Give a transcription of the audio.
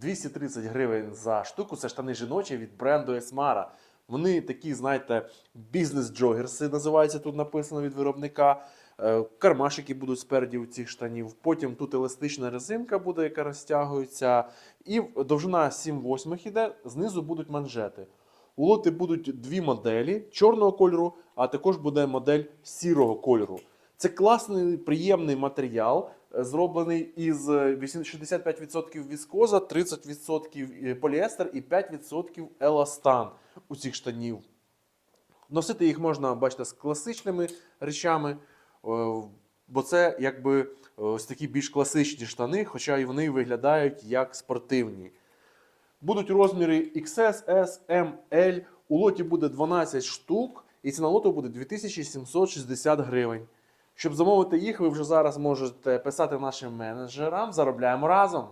230 гривень за штуку. Це штани жіночі від бренду Esmara. Вони такі, знаєте, бізнес-джогерси називаються тут написано від виробника. Е, Кармашики будуть спереді у цих штанів. Потім тут еластична резинка буде, яка розтягується. І довжина 7-8 іде, знизу будуть манжети. У лоти будуть дві моделі чорного кольору, а також буде модель сірого кольору. Це класний, приємний матеріал, зроблений із е, 80 65% віскоза, 30% поліестер і 5% еластан у цих штанів. Носити їх можна, бачите, з класичними речами, е, бо це якби е, ось такі більш класичні штани, хоча і вони виглядають як спортивні. Будуть розміри XS, S, M, L. У лоті буде 12 штук, і ціна лоту буде 2760 гривень. Щоб замовити їх, ви вже зараз можете писати нашим менеджерам. Заробляємо разом.